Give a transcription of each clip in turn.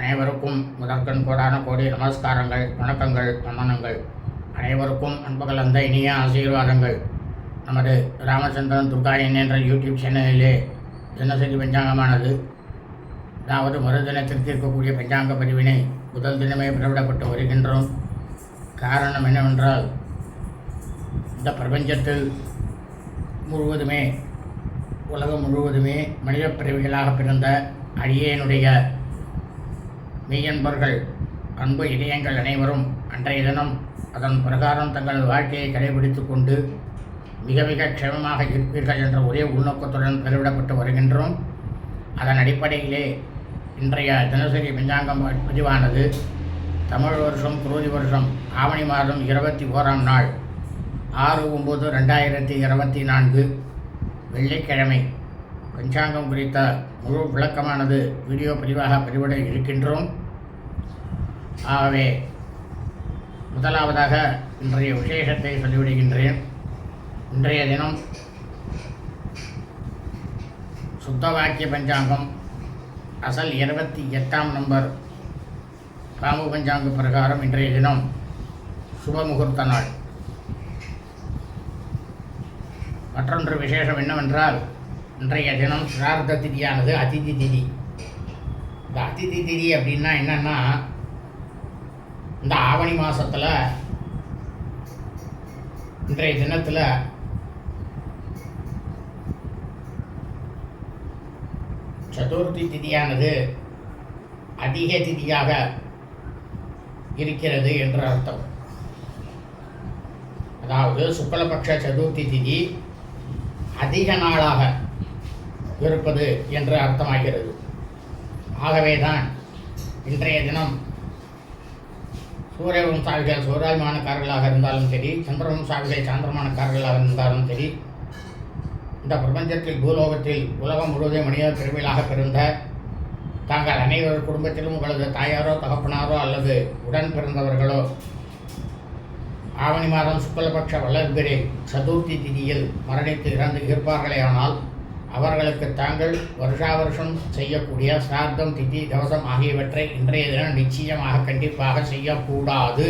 அனைவருக்கும் முதற்கண் கோடான கோடி நமஸ்காரங்கள் வணக்கங்கள் வந்தனங்கள் அனைவருக்கும் அன்புகள் அந்த இனிய ஆசீர்வாதங்கள். நமது ராமச்சந்திரன் துர்காயன் என்ற யூடியூப் சேனலிலே தினசரி பஞ்சாங்கமானது. அதாவது மறுதினத்திற்கு இருக்கக்கூடிய பஞ்சாங்க பதிவினை முதல் தினமே பிறவிடப்பட்டு வருகின்றோம். காரணம் என்னவென்றால் இந்த பிரபஞ்சத்தில் முழுவதுமே உலகம் முழுவதுமே மனித பிறவிகளாக பிறந்த அடியேனுடைய மெய்யன்பர்கள் அன்பு இதயங்கள் அனைவரும் அன்றைய தினம் அதன் பிரகாரம் தங்கள் வாழ்க்கையை கடைபிடித்து கொண்டு மிக மிக க்ஷமமாக இருப்பீர்கள் என்ற ஒரே உள்நோக்கத்துடன் பெருவிடப்பட்டு வருகின்றோம். அதன் அடிப்படையிலே இன்றைய தினசரி பஞ்சாங்கம் பதிவானது தமிழ் வருஷம் குரோதி வருஷம் ஆவணி மாதம் இருபத்தி ஓராம் நாள் ஆறு ஒம்பது ரெண்டாயிரத்தி இருபத்தி நான்கு வெள்ளிக்கிழமை. பஞ்சாங்கம் குறித்த முழு விளக்கமானது வீடியோ பதிவாக பதிவிட இருக்கின்றோம். ஆகவே முதலாவதாக இன்றைய விசேஷத்தை சொல்லிவிடுகின்றேன். இன்றைய தினம் சுத்தவாக்கிய பஞ்சாங்கம் அசல் இருபத்தி எட்டாம் நம்பர் காமு பஞ்சாங்க பிரகாரம் இன்றைய தினம் சுப முகூர்த்த நாள். மற்றொன்று விசேஷம் என்னவென்றால் இன்றைய தினம் சிரார்த்த திதியானது அதிதி திதி. இந்த அதிதி திதி அப்படின்னா என்னென்னா இந்த ஆவணி மாதத்தில் இன்றைய தினத்தில் சதுர்த்தி திதியானது அதிக திதியாக இருக்கிறது என்று அர்த்தம். அதாவது சுக்லபக்ஷ சதுர்த்தி திதி அதிக நாளாக இருப்பது என்று அர்த்தமாகிறது. ஆகவே தான் இன்றைய தினம் சூரிய வம்சாவிகள் சூராயமானக்காரர்களாக இருந்தாலும் சரி சந்திர வம்சாவிகள் சாந்திரமானக்காரர்களாக இருந்தாலும் சரி இந்த பிரபஞ்சத்தில் பூலோகத்தில் உலகம் முழுவதும் மனித பெருமையிலாக பிறந்த தாங்கள் அனைவர் குடும்பத்திலும் உங்களது தாயாரோ தகப்பனாரோ அல்லது உடன் பிறந்தவர்களோ ஆவணி மாதம் சுக்லபட்ச வளர்பிறை சதுர்த்தி திதியில் மரணித்து இறந்து இருப்பார்களே ஆனால் அவர்களுக்கு தாங்கள் வருஷா வருஷம் செய்யக்கூடிய சிராத்தம் திதி தவசம் ஆகியவற்றை இன்றைய தினம் நிச்சயமாக கண்டிப்பாக செய்யக்கூடாது.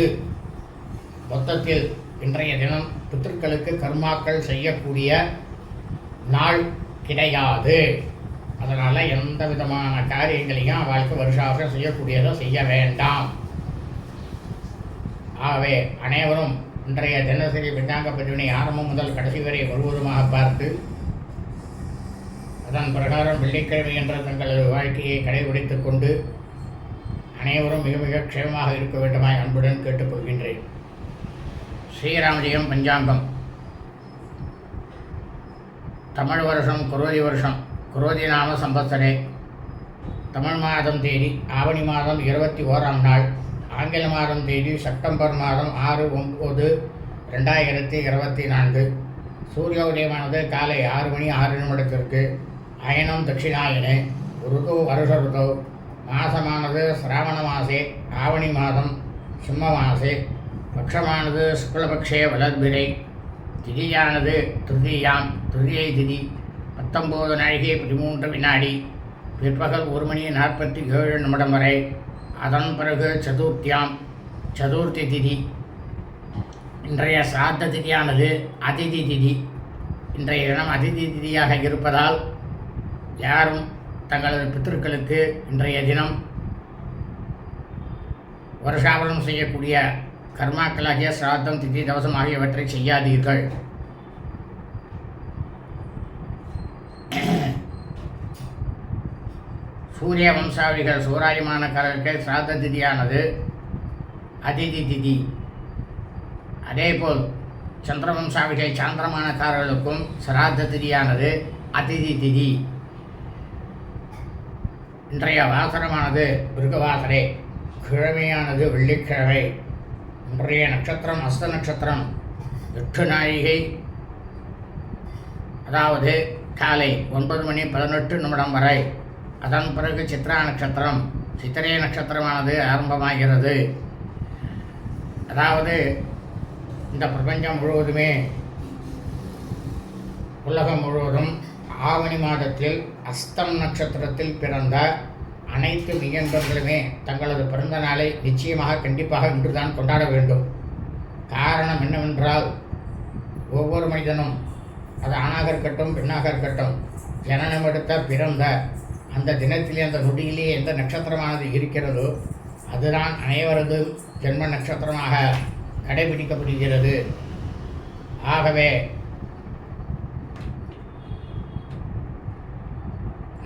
மொத்தத்தில் இன்றைய தினம் பித்திருக்களுக்கு கர்மாக்கள் செய்யக்கூடிய நாள் கிடையாது. அதனால் எந்த விதமான காரியங்களையும் அவளுக்கு வருஷா வருஷம் செய்யக்கூடியதை செய்ய வேண்டாம். ஆகவே அனைவரும் இன்றைய தினசரி பஞ்சாங்க பதிவினை ஆரம்பம் முதல் கடைசி வரை முழுவதுமாக பார்த்து அதன் பிரகாரம் வெள்ளிக்கிழமை என்ற தங்களது வாழ்க்கையை கடைபிடித்துக் கொண்டு அனைவரும் மிக மிக க்ஷேமமாக இருக்க வேண்டுமாய் அன்புடன் கேட்டுக்கொள்கின்றேன் ஸ்ரீராமஜெயம் பஞ்சாங்கம். தமிழ் வருஷம் குரோதி வருஷம் குரோதி நாம சம்பத்சரே. தமிழ் மாதம் தேதி ஆவணி மாதம் இருபத்தி ஓராம் நாள். ஆங்கில மாதம் தேதி செப்டம்பர் மாதம் ஆறு ஒம்பது ரெண்டாயிரத்தி இருபத்தி நான்கு. சூரிய உதயமானது காலை ஆறு மணி ஆறு நிமிடத்திற்கு. அயனம் தட்சிணாயனே. ருது வருஷ ருது மாசமானது சிராவண மாசே ஆவணி மாதம் சிம்ம மாசே. பட்சமானது சுக்லபக்ஷே வளர்பிரை திதியானது திருதியாம் திருதியை திதி. பத்தொம்போது நாழிகை பதிமூன்று வினாடி. பிற்பகல் ஒரு மணி நாற்பத்தி ஏழு நிமிடம் வரை. அதன் பிறகு சதுர்த்தியாம் சதுர்த்தி திதி. இன்றைய சிராத்த திதியானது அதிதி திதி. இன்றைய தினம் அதிதி திதியாக இருப்பதால் யாரும் தங்களது பித்திருக்களுக்கு இன்றைய தினம் வருஷாவலம் செய்யக்கூடிய கர்மாக்களாகிய சிராத்தம் திதி தவசம் ஆகியவற்றை செய்யாதீர்கள். சூரிய வம்சாவிகள் சூராயமானக்காரர்கள் சிராத்த திதியானது அதிதி திதி. அதேபோல் சந்திரவம்சாவிகள் சாந்திரமானக்காரர்களுக்கும் சிராத்த திதியானது அதிதி திதி. இன்றைய வாசனமானது மிருகவாசரே. கிழமையானது வெள்ளிக்கிழமை. இன்றைய நட்சத்திரம் அஸ்த நட்சத்திரம். எட்டு நாழிகை. அதாவது காலை ஒன்பது மணி பதினெட்டு நிமிடம் வரை. அதன் பிறகு சித்ரா நட்சத்திரம். சித்திரை நட்சத்திரமானது ஆரம்பமாகிறது. அதாவது இந்த பிரபஞ்சம் முழுவதுமே உலகம் முழுவதும் ஆவணி மாதத்தில் அஸ்தம் நட்சத்திரத்தில் பிறந்த அனைத்து மெய்யன்பர்களுமே தங்களது பிறந்த நாளை நிச்சயமாக கண்டிப்பாக இன்றுதான் கொண்டாட வேண்டும். காரணம் என்னவென்றால் ஒவ்வொரு மனிதனும் அது ஆணாக இருக்கட்டும் பெண்ணாக இருக்கட்டும் ஜனனம் எடுத்த பிறந்த அந்த தினத்திலே அந்த நொடியிலேயே எந்த நட்சத்திரமானது இருக்கிறதோ அதுதான் அனைவரது ஜென்ம நட்சத்திரமாக கடைபிடிக்கப்படுகிறது. ஆகவே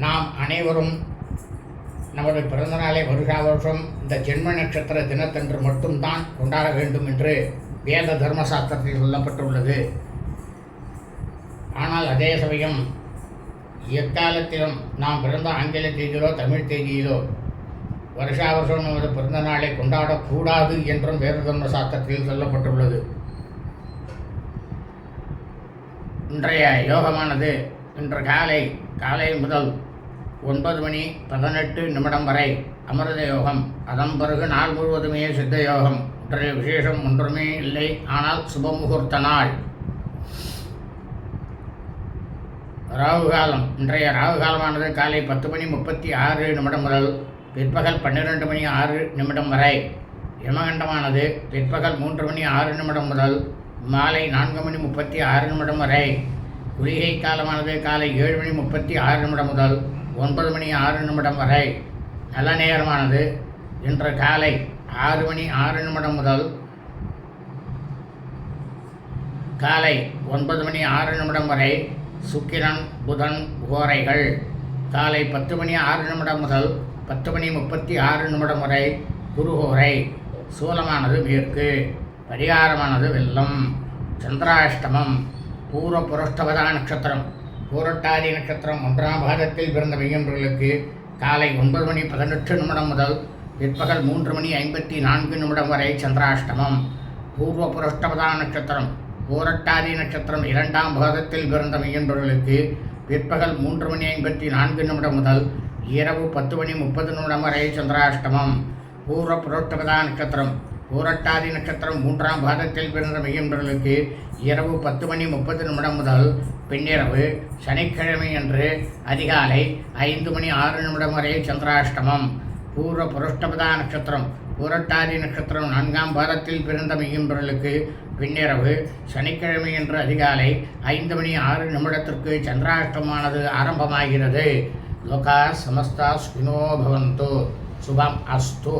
நாம் அனைவரும் நமது பிறந்தநாளை வருஷா வருஷம் இந்த ஜென்ம நட்சத்திர தினத்தன்று மட்டும்தான் கொண்டாட வேண்டும் என்று வேத தர்மசாஸ்திரத்தில் சொல்லப்பட்டுள்ளது. ஆனால் அதே சமயம் எக்காலத்திலும் நாம் பிறந்த ஆங்கில தேதியிலோ தமிழ் தேதியிலோ வருஷா வருஷம் நமது பிறந்த நாளை கொண்டாடக்கூடாது என்றும் வேத தர்மசாஸ்திரத்தில் சொல்லப்பட்டுள்ளது. இன்றைய யோகமானது இன்று காலை காலை முதல் ஒன்பது மணி பதினெட்டு நிமிடம் வரை அமிர்த யோகம். அதன் பிறகு நாள் முழுவதுமே சித்த யோகம். இன்றைய விசேஷம் ஒன்றுமே இல்லை. ஆனால் சுப முகூர்த்த நாள். ராகு காலம். இன்றைய ராகு காலமானது காலை பத்து மணி முப்பத்தி ஆறு நிமிடம் முதல் பிற்பகல் பன்னிரெண்டு மணி ஆறு நிமிடம் வரை. யமகண்டமானது பிற்பகல் மூன்று மணி ஆறு நிமிடம் முதல் மாலை நான்கு மணி முப்பத்தி ஆறு நிமிடம் வரை. குளிகை காலமானது காலை ஏழு மணி முப்பத்தி ஆறு நிமிடம் முதல் ஒன்பது மணி ஆறு நிமிடம் வரை நல்ல நேரமானது. இன்று காலை ஆறு மணி ஆறு நிமிடம் முதல் காலை ஒன்பது மணி ஆறு நிமிடம் வரை சுக்கிரன் புதன் ஓரைகள். காலை பத்து மணி ஆறு நிமிடம் முதல் பத்து மணி முப்பத்தி ஆறு நிமிடம் வரை குருஹோரை சூலமானது மேற்கு பரிகாரமானது வெள்ளம். சந்திராஷ்டமம் பூர்வ புரஷ்டவதா நட்சத்திரம் பூரட்டாதி நட்சத்திரம் ஒன்றாம் பாதத்தில் பிறந்த மெய்யன்பர்களுக்கு காலை ஒன்பது மணி பதினெட்டு நிமிடம் முதல் பிற்பகல் மூன்று மணி ஐம்பத்தி நான்கு நிமிடம் வரை சந்திராஷ்டமம். பூர்வ புரஷ்டவதா நட்சத்திரம் பூரட்டாதி நட்சத்திரம் இரண்டாம் பாதத்தில் பிறந்த மெய்யன்பர்களுக்கு பிற்பகல் மூன்று மணி ஐம்பத்தி நான்கு நிமிடம் முதல் இரவு பத்து மணி முப்பது நிமிடம் வரை சந்திராஷ்டமம். பூர்வ புரஷ்டபதா நட்சத்திரம் பூரட்டாதி நட்சத்திரம் மூன்றாம் பாதத்தில் பிறந்த மெய்யன்பர்களுக்கு இரவு பத்து மணி முப்பது நிமிடம் முதல் பின்னிரவு சனிக்கிழமை அன்று அதிகாலை ஐந்து மணி ஆறு நிமிடம் வரை சந்திராஷ்டமம். பூர்வ புருஷ்டபதா நட்சத்திரம். பூரட்டாதி நட்சத்திரம் நான்காம் பாதத்தில் பிறந்த மெய்யன்பர்களுக்கு பின்னிரவு சனிக்கிழமை அன்று அதிகாலை ஐந்து மணி ஆறு நிமிடத்திற்கு சந்திராஷ்டமானது ஆரம்பமாகிறது. லோகா சமஸ்தா சுகினோ பவந்தோ. சுபம் அஸ்தோ.